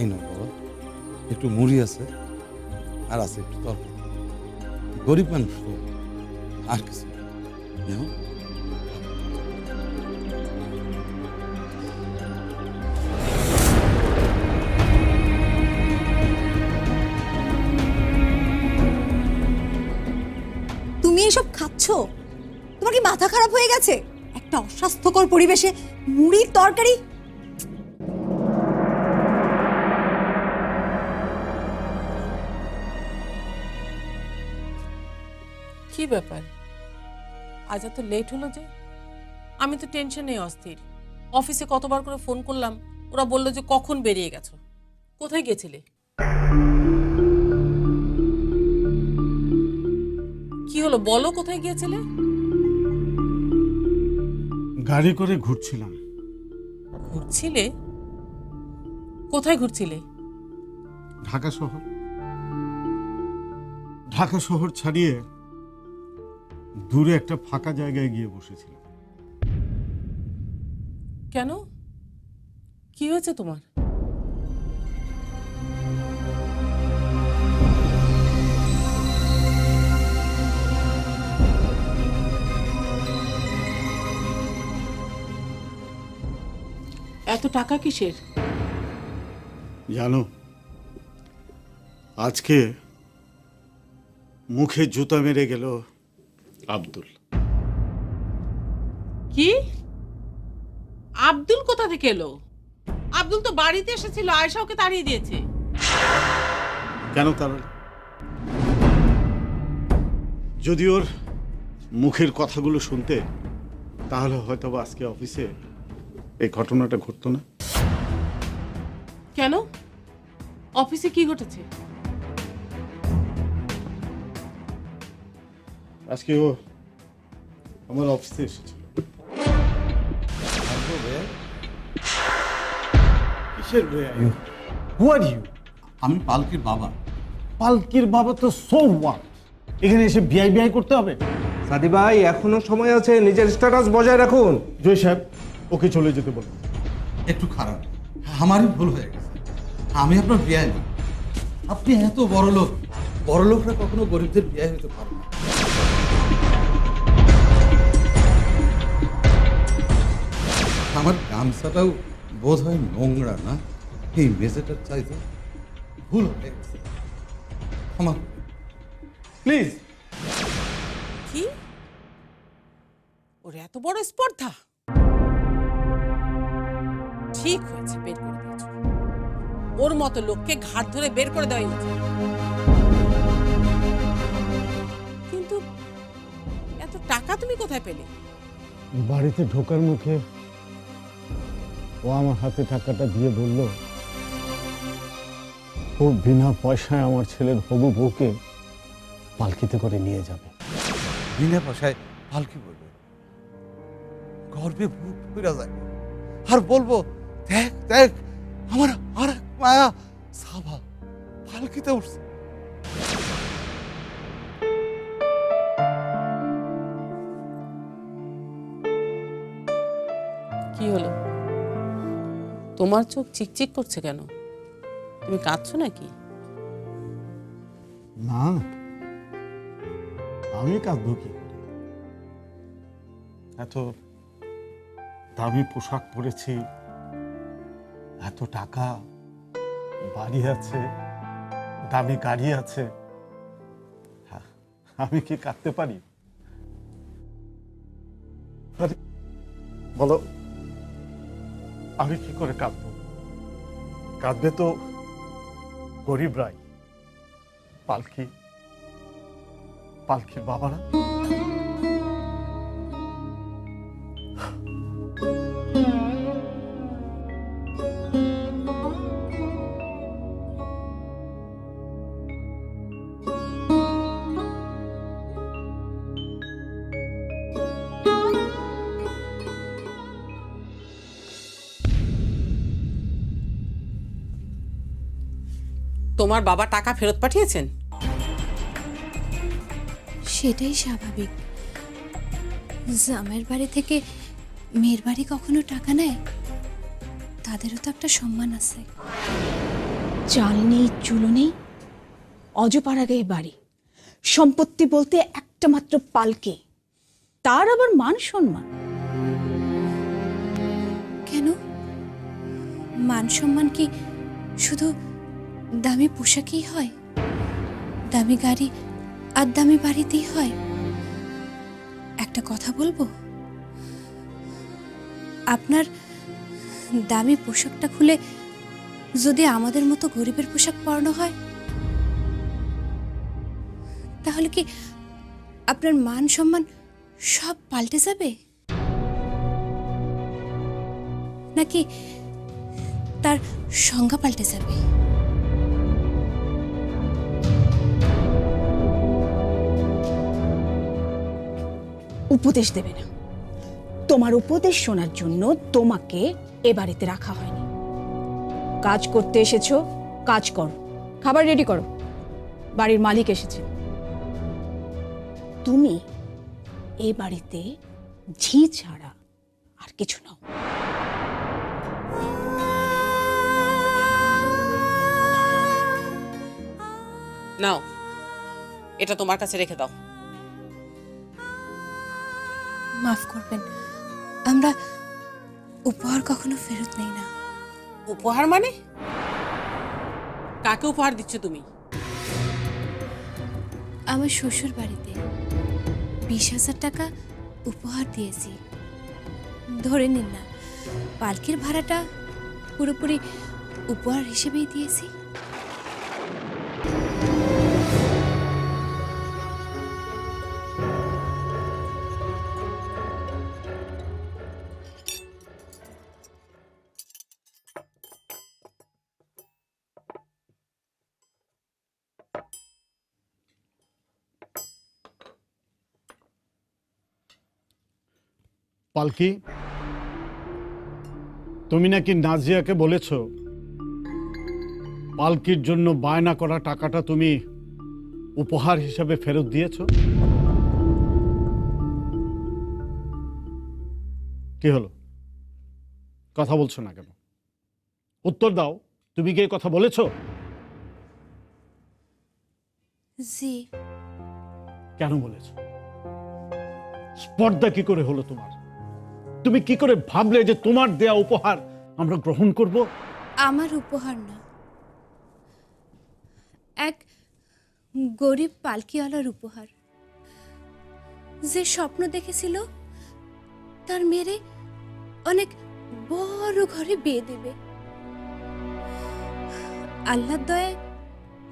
এই একটু মুড়ি আছে। আর আছে একটু গরিব মানুষ আর কিছু। তুমি এসব খাচ্ছ? তোমার কি মাথা খারাপ হয়ে গেছে? একটা অস্বাস্থ্যকর পরিবেশে মুড়ির তরকারি? কি ব্যাপার? আজ এত লেট হলো যে? আমি তো টেনশনে অস্থির। অফিসে কতবার করে ফোন করলাম, ওরা বলল যে কখন বেরিয়ে গেছো? কোথায় গেছিলে? কি হলো, বলো কোথায় গিয়েছিলে? গাড়ি করে ঘুরছিলাম। ঘুরছিলে? কোথায় ঘুরছিলে? ঢাকা শহর। ঢাকা শহর ছাড়িয়ে দূরে একটা ফাঁকা জায়গায় গিয়ে বসেছিলাম। কেন? কি হয়েছে তোমার? এত টাকা কিসের? জানো আজকে মুখে জুতা মেরে গেল আব্দুল। কি? আব্দুল কোথা থেকে এলো? আব্দুল তো বাড়িতে এসেছিল আয়সা ওকে তাড়িয়ে দিয়েছে। কেন তার যদি ওর মুখের কথাগুলো শুনতে তাহলে হয়তো আজকে অফিসে এই ঘটনাটা ঘটতো না। কেন? অফিসে কি ঘটেছে? আজকে ও আমার অফিসে এসেছিল। কিসের হু আর ইউ আমি পালকির বাবা। পালকির বাবা তো সো এখানে এসে বিআই বিআই করতে হবে? সাদি ভাই এখনও সময় আছে নিজের স্ট্যাটাস বজায় রাখুন। জয় সাহেব। ওকে চলে যেতে বলুন একটু খারাপ। আমারই ভুল হয়ে গেছে। আমি আপনার বিয়ে না আপনি এত বড় লোক। বড় লোকরা কখনো গরিবদের বিয়ে হতে পারে না। আমার গামছাটাও বোধ হয় নোংরা না? এই মেঝেটার চাইতে ভুল হয়ে গেছে। ক্ষমা প্লিজ। কি? ওর এত বড় স্পর্ধা! ঠিক হয়েছে বের করে দিয়েছ। ওর মতো লোককে ঘাট ধরে বের করে দেওয়াই উচিত। কিন্তু এত টাকা তুমি কোথায় পেলে? বাড়িতে ঢোকার মুখে ও আমার হাতে টাকাটা দিয়ে বলল ও বিনা পয়সায় আমার ছেলের হবু বউকে পালকিতে করে নিয়ে যাবে। বিনা পয়সায় পালকি বলবে? গর্বে বুক ফিরা যায়। আর বলব দেখ দেখ আমার আর এক মায়া সাবা পালকিতে উঠছে। কি হলো? তোমার চোখ চিকচিক করছে কেন? তুমি কাঁদছো নাকি? না আমি কাঁদবো কি এত দামি পোশাক পরেছি এত টাকা? বাড়ি আছে দামি গাড়ি আছে। হ্যাঁ, আমি কি কাঁদতে পারি? বলো আমি কি করে কাঁদবো? কাঁদবে তো গরিব রায় পালকি পালকির বাবারা। তোমার বাবা টাকা ফেরত পাঠিয়েছেন? সেটাই স্বাভাবিক। জামের বাড়ি থেকে মেয়ের বাড়ি কখনো টাকা নেয়? তাদেরও তো একটা সম্মান আছে। চাল নেই, চুলো নেই অজপাড়াগে বাড়ি। সম্পত্তি বলতে একটা মাত্র পালকে। তার আবার মান সম্মান। কেন? মান সম্মান কি শুধু দামি পোশাকেই হয়, দামি গাড়ি আর দামি বাড়িতেই হয়। একটা কথা বলব? আপনার দামি পোশাকটা খুলে যদি আমাদের মতো গরিবের পোশাক পরানো হয়, তাহলে কি আপনার মান সম্মান সব পাল্টে যাবে? নাকি তার সংজ্ঞা পাল্টে যাবে? উপদেশ দেবে না। তোমার উপদেশ শোনার জন্য তোমাকে এ বাড়িতে রাখা হয়নি। কাজ করতে এসেছ, কাজ করো। খাবার রেডি করো। বাড়ির মালিক এসেছে। তুমি এ বাড়িতে ঝি ছাড়া আর কিছু নাও। নাও, এটা তোমার কাছে রেখে দাও। মাফ করবেন। আমরা উপহার কখনো ফেরত নেই না। উপহার মানে? কাকে উপহার দিচ্ছ তুমি? আমার শ্বশুর বাড়িতে বিশ হাজার টাকা উপহার দিয়েছি। ধরে নিন না পালকির ভাড়াটা পুরোপুরি উপহার হিসেবেই দিয়েছি। পালকি তুমি নাকি নাজিয়াকে বলেছ পালকির জন্য বায়না করা টাকাটা তুমি উপহার হিসাবে ফেরত দিয়েছ? কি হলো? কথা বলছো না কেন? উত্তর দাও তুমি কি কথা বলেছ? জি। কেন বলেছ? স্পর্ধা কি করে হলো তোমার? তুমি কি করে ভাবলে যে তোমার দেয়া উপহার আমরা গ্রহণ করব? আমার উপহার না। এক গরিব পালকিওয়ালার উপহার। যে স্বপ্ন দেখেছিল, তার মেরে অনেক বড় ঘরে বিয়ে দেবে। আল্লাহর দয়ায়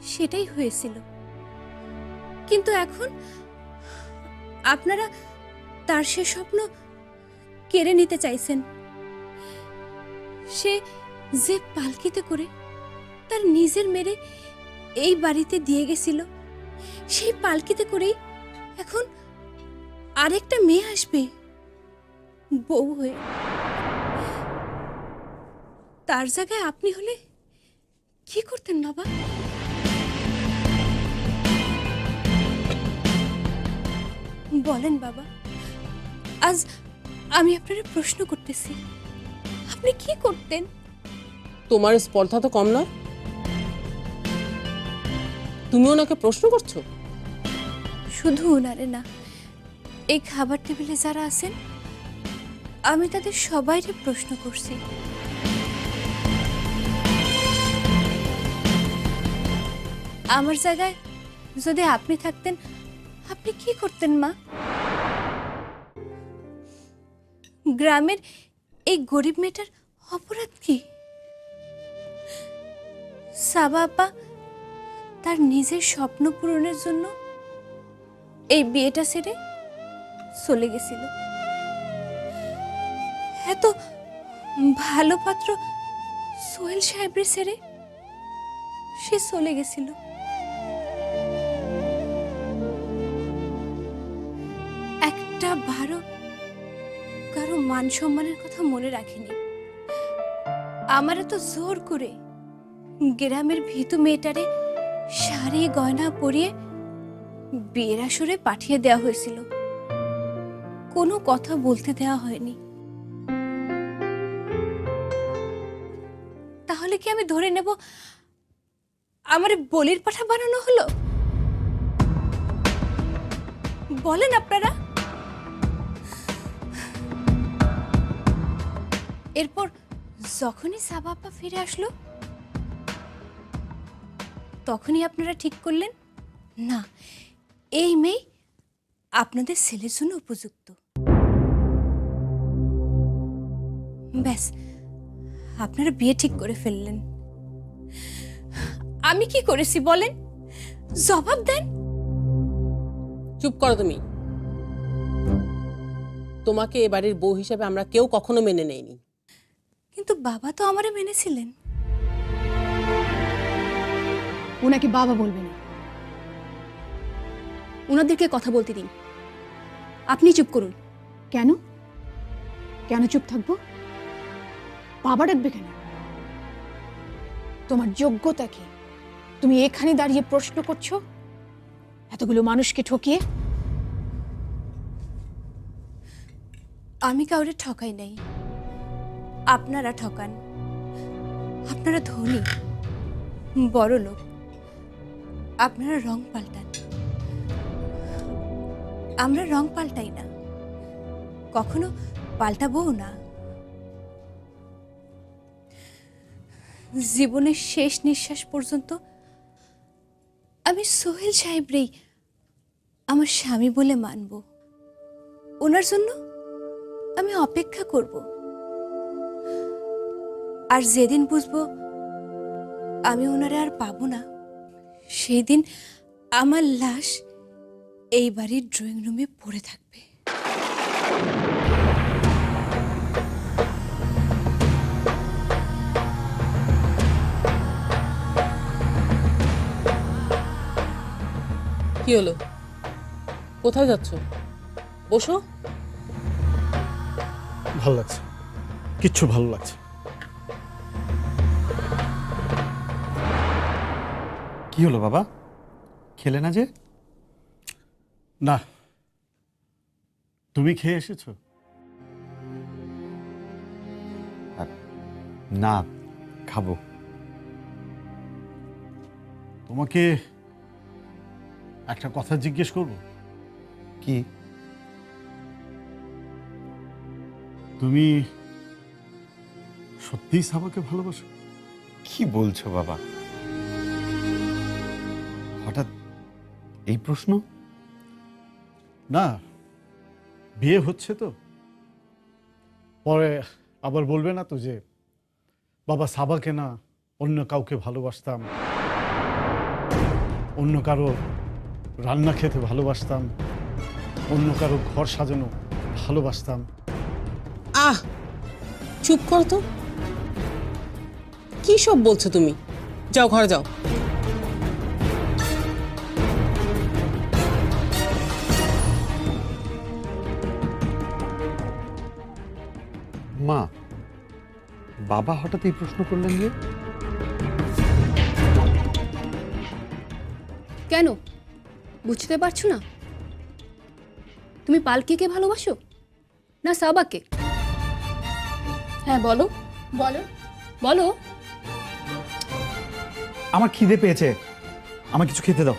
সেটাই হয়েছিল। কিন্তু এখন আপনারা তার সে স্বপ্ন কেড়ে নিতে চাইছেন। সে যে পালকিতে করে তার নিজের মেরে এই বাড়িতে দিয়ে গেছিল, সেই পালকিতে করেই এখন আরেকটা মেয়ে আসবে, বউ হয়ে। তার জায়গায় আপনি হলে কি করতেন বাবা? বলেন বাবা, আজ আমি আপনার প্রশ্ন করতেছি। আপনি কি করতেন? তোমার স্পর্ধা তো কম নয়। তুমি ওনাকে প্রশ্ন করছ? শুধু ওনারে না এই খাবার টেবিলে যারা আছেন আমি তাদের সবাইকে প্রশ্ন করছি। আমার জায়গায় যদি আপনি থাকতেন আপনি কি করতেন মা? গ্রামের এই গরিব মেয়েটার অপরাধ কি? সাবা আপা তার নিজের স্বপ্ন পূরণের জন্য এই বিয়েটা সেরে চলে গেছিল। এত ভালো পাত্র সোহেল সাহেবের সেরে সে চলে গেছিল। একটা বারো কারও মান সম্মানের কথা মনে রাখেনি। আমার তো জোর করে গ্রামের ভীতু মেয়েটারে শাড়ি গয়না পরিয়ে বিয়ের আসরে পাঠিয়ে দেওয়া হয়েছিল। কোনো কথা বলতে দেওয়া হয়নি। তাহলে কি আমি ধরে নেব আমার বলির পাঠা বানানো হলো? বলেন আপনারা। এরপর যখনই সাবাপ্পা ফিরে আসলো, তখনই আপনারা ঠিক করলেন, না, এই মেয়ে আপনাদের ছেলের জন্য উপযুক্ত। ব্যাস, আপনারা বিয়ে ঠিক করে ফেললেন। আমি কি করেছি বলেন? জবাব দেন। চুপ করো তুমি। তোমাকে এ বাড়ির বউ হিসাবে আমরা কেউ কখনো মেনে নেইনি। কিন্তু বাবা তো আমারে মেনেছিলেন। ওনাকে বাবা বলবে না ওনাদেরকে কথা বলতে দিন। আপনি চুপ করুন। কেন? কেন চুপ থাকব? বাবা ডাকবে কেন? তোমার যোগ্যতা কি? তুমি এখানে দাঁড়িয়ে প্রশ্ন করছ? এতগুলো মানুষকে ঠকিয়ে? আমি কাউরে ঠকাই নাই। আপনারা ঠকান। আপনারা ধনী, বড় লোক। আপনারা রং পাল্টান। আমরা রং পাল্টাই না। কখনো পাল্টাবও না। জীবনের শেষ নিঃশ্বাস পর্যন্ত আমি সোহেল সাহেবরেই আমার স্বামী বলে মানব। ওনার জন্য আমি অপেক্ষা করব। আর যেদিন বুঝব আমি ওনারে আর পাবো না। সেই দিন আমার লাশ এই বাড়ির ড্রয়িং রুমে পড়ে থাকবে। কি হলো? কোথায় যাচ্ছ? বসো। ভালো লাগছে। কিচ্ছু ভালো লাগছে কি হলো বাবা? খেলে না যে? না। তুমি খেয়ে এসেছ? না খাব। তোমাকে একটা কথা জিজ্ঞেস করব? কি? তুমি সত্যিই সাবাকে ভালোবাসো? কি বলছো বাবা? এই প্রশ্ন? না বিয়ে হচ্ছে তো। পরে আবার বলবে না তো যে বাবা সাবাকে না অন্য কাউকে ভালোবাসতাম অন্য কারও রান্না খেতে ভালোবাসতাম অন্য কারও ঘর সাজানো ভালোবাসতাম। আহ চুপ করো তো। কি সব বলছো তুমি? যাও ঘরে যাও। মা বাবা হঠাৎ এই প্রশ্ন করলেন যে? কেন? বুঝতে পারছ না? তুমি পালকিকে ভালোবাসো? না সাবাকে? হ্যাঁ বলো। বলো। বলো। আমার খিদে পেয়েছে। আমার কিছু খেতে দাও।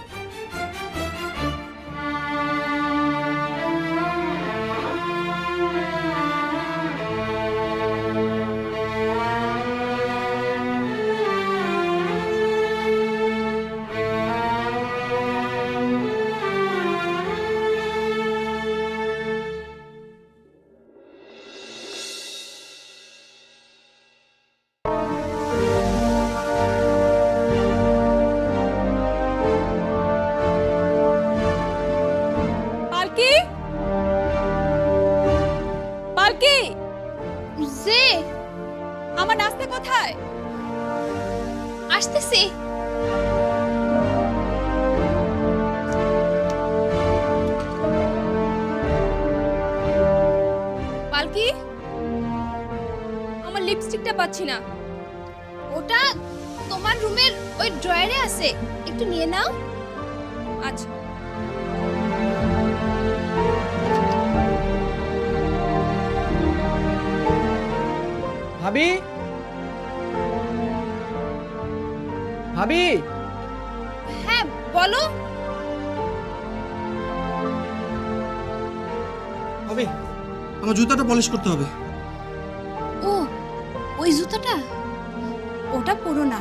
পাচ্ছি না। ওটা তোমার রুমের ওই ড্রয়ারে আছে। একটু নিয়ে নাও। আচ্ছা। ভাবি? ভাবি? হ্যাঁ বলো। হবে আমার জুতাটা পলিশ করতে হবে। ওই জুতোটা? ওটা পরো না।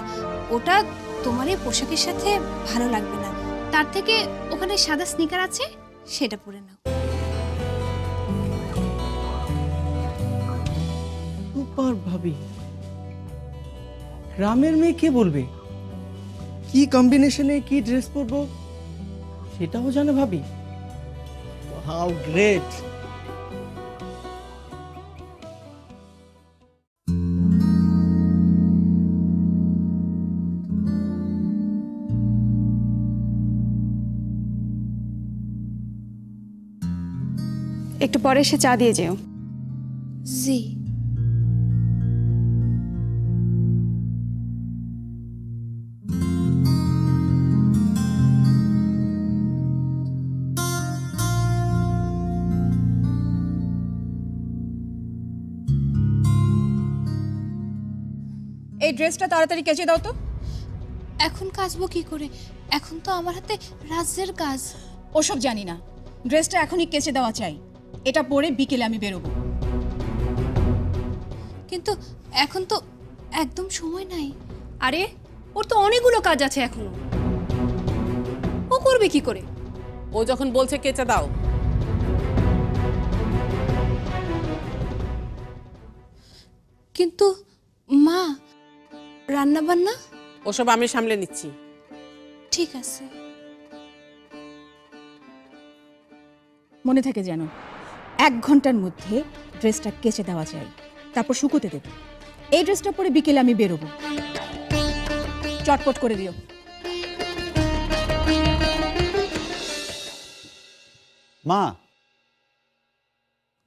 ওটা তোমার এই পোশাকের সাথে ভালো লাগবে না। তার থেকে ওখানে সাদা স্নিকার আছে, সেটা পরে নাও। সুপার ভাবি গ্রামের মেয়ে কে বলবে? কি কম্বিনেশনে কি ড্রেস পরবো? সেটাও জানে ভাবি। হাউ গ্রেট একটু পরে এসে চা দিয়ে যেও। জি। এই ড্রেসটা তাড়াতাড়ি কেচে দাও তো। এখন কাচবো কি করে? এখন তো আমার হাতে রাজ্যের কাজ। ওসব জানি না। ড্রেসটা এখনই কেচে দেওয়া চাই। এটা পরে বিকেলে আমি বেরোবো। কিন্তু এখন তো একদম সময় নাই। আরে ওর তো অনেকগুলো কাজ আছে এখনও। ও করবে কি করে? ও যখন বলছে কেচে দাও। কিন্তু মা রান্না বান্না ওসব আমি সামলে নিচ্ছি। ঠিক আছে। মনে থাকে যেন এক ঘণ্টার মধ্যে ড্রেসটা কেচে দেওয়া চাই তারপর শুকোতে দেবো। এই ড্রেসটা পরে বিকেলে আমি বেরোবো। চটপট করে দিও। মা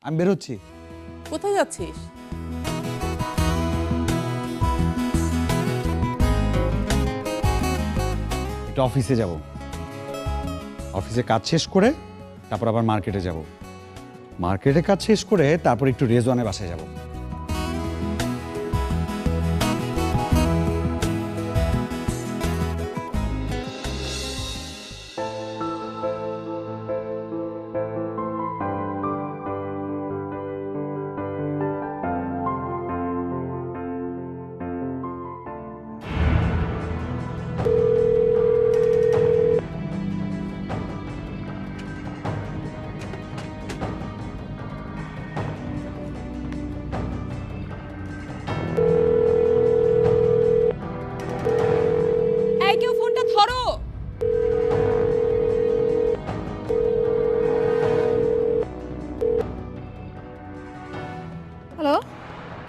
আমি বেরোচ্ছি। কোথায় যাচ্ছিস? একটু অফিসে যাব। অফিসে কাজ শেষ করে তারপর আবার মার্কেটে যাব। মার্কেটে কাজ শেষ করে তারপর একটু রেজওয়ানের বাসায় যাব।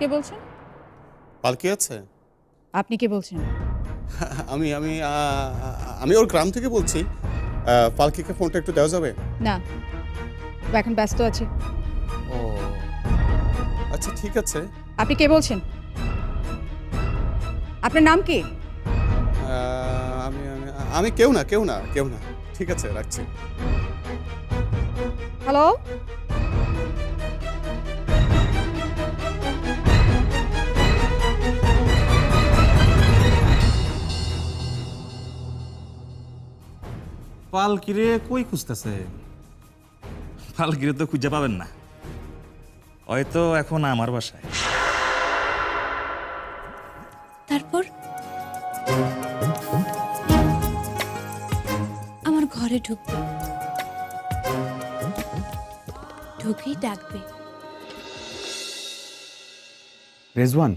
কে বলছেন? পালকি আছে। আপনি কে বলছেন? আমি আমি আমি ওর গ্রাম থেকে বলছি। পালকিকে ফোনটা একটু দেওয়া যাবে? না। এখন ব্যস্ত আছে। ও আচ্ছা ঠিক আছে। আপনি কে বলছেন? আপনার নাম কি? আমি আমি কেউ না কেউ না কেউ না। ঠিক আছে রাখছি। হ্যালো? পালকিরে কই খুঁজতেছে? পালকিরে তো খুঁজে পাবেন না। হয়তো এখন আমার বাসায়। তারপর? আমার ঘরে ঢুকবে। ঢুকেই ডাকবে। রেজওয়ান